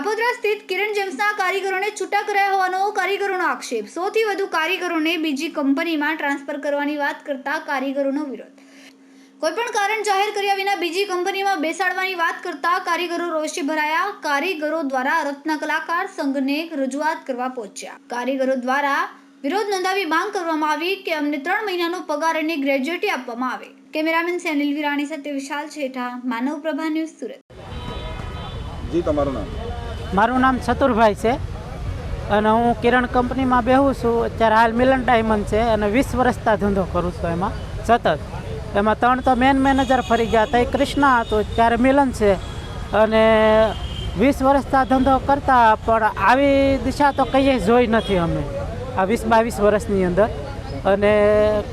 કાપોદ્રા સ્થિત કિરણ જેમ્સના કારીગરોને છૂટા કરાયા હોવાનો કારીગરોનો આક્ષેપ. સૌથી વધુ કારીગરોને બીજી કંપનીમાં ટ્રાન્સફર કરવાની વાત કરતા કારીગરોનો વિરોધ. કોઈપણ કારણ જાહેર કર્યા વિના બીજી કંપનીમાં બેસાડવાની વાત કરતા કારીગરો રોષે ભરાયા. કારીગરો દ્વારા રત્ન કલાકાર સંઘને રજૂઆત કરવા પહોંચ્યા. કારીગરો દ્વારા વિરોધ નોંધાવી માંગ કરવામાં આવી કે અમને ત્રણ મહિનાનો પગાર અને ગ્રેજ્યુએટી આપવામાં આવે. કેમેરામેન સેનિલ વિરાણી સાથે વિશાલ છેઠા, માનવ પ્રભા ન્યૂઝ સુરત. જી, તમારું નામ? મારું નામ ચતુરભાઈ છે અને હું કિરણ કંપનીમાં બેહું છું. અત્યારે હાલ મિલન ડાયમંડ છે અને વીસ વર્ષતા ધંધો કરું છું એમાં. સતત. એમાં ત્રણ તો મેન મેનેજર ફરી ગયા. તઈ કૃષ્ણા હતો, ત્યારે મિલન છે. અને વીસ વર્ષતા ધંધો કરતા, પણ આવી દિશા તો કહીએ જોઈ નથી અમે. આ વીસ બાવીસ વર્ષની અંદર. અને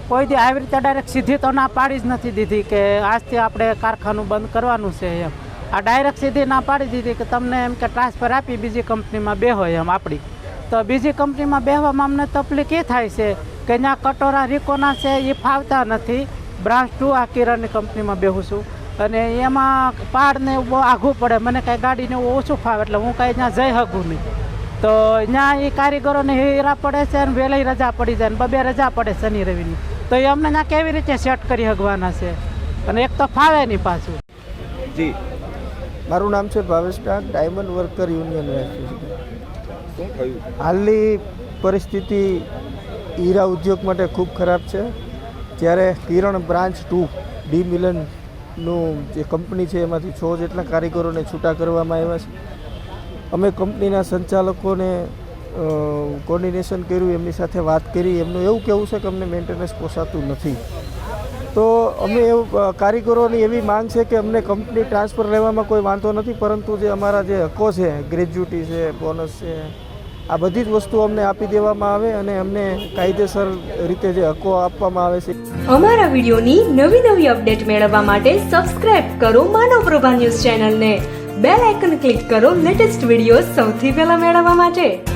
કોઈ દી આવી રીતે ડાયરેક્ટ સીધી તો ના પાડી જ નથી દીધી કે આજથી આપણે કારખાનું બંધ કરવાનું છે એમ. આ ડાયરેક્ટ સીધી ના પાડી દીધી કે તમને એમ કે ટ્રાન્સફર આપી બીજી કંપનીમાં બેહો એમ આપણી તો બીજી કંપનીમાં બેહવામાં અમને તકલીફ એ થાય છે કે ત્યાં કટોરા રીકોના છે એ ફાવતા નથી. બ્રાન્ચ ટુ આ કિરણની કંપનીમાં બેહું છું. અને એમાં પહાડને એવું બહુ આઘું પડે. મને કાંઈ ગાડીને ઓછું ફાવે એટલે હું કાંઈ ત્યાં જઈ શકું નહીં. તો ત્યાં એ કારીગરોને હેરા પડે છે અને વહેલી રજા પડી જાય ને બબે રજા પડે શનિ રવિની. તો એ અમને ત્યાં કેવી રીતે સેટ કરી શકવાના છે? અને એક તો ફાવે નહીં પાછું. જી. મારું નામ છે Bhavesh Dang diamond worker union association હાલની પરિસ્થિતિ હીરા ઉદ્યોગ માટે ખૂબ ખરાબ છે. જ્યારે કિરણ બ્રાન્ચ ટુ ડી મિલનનું જે કંપની છે એમાંથી છ જેટલા કારીગરોને છૂટા કરવામાં આવ્યા છે. અમે કંપનીના સંચાલકોને કોર્ડિનેશન કર્યું એમની સાથે વાત કરી. એમનું એવું કહેવું છે કે અમને મેન્ટેનન્સ પોસાતું નથી. તો અમે એવું કારીગરોની એવી માંગ છે કે અમને કંપની ટ્રાન્સફર લેવામાં કોઈ વાંધો નથી, પરંતુ જે અમારા જે હકો છે ગ્રેજ્યુટી છે, બોનસ છે, આ બધી જ વસ્તુઓ અમને આપી દેવામાં આવે અને અમને કાયદેસર રીતે જે હકો આપવામાં આવે છે. અમારા વિડીયોની નવી નવી અપડેટ મેળવવા માટે સબસ્ક્રાઇબ કરો માનવ પ્રભા ન્યૂઝ ચેનલને. બેલ આઇકન ક્લિક કરો લેટેસ્ટ વીડિયો સૌથી પહેલા મેળવવા માટે.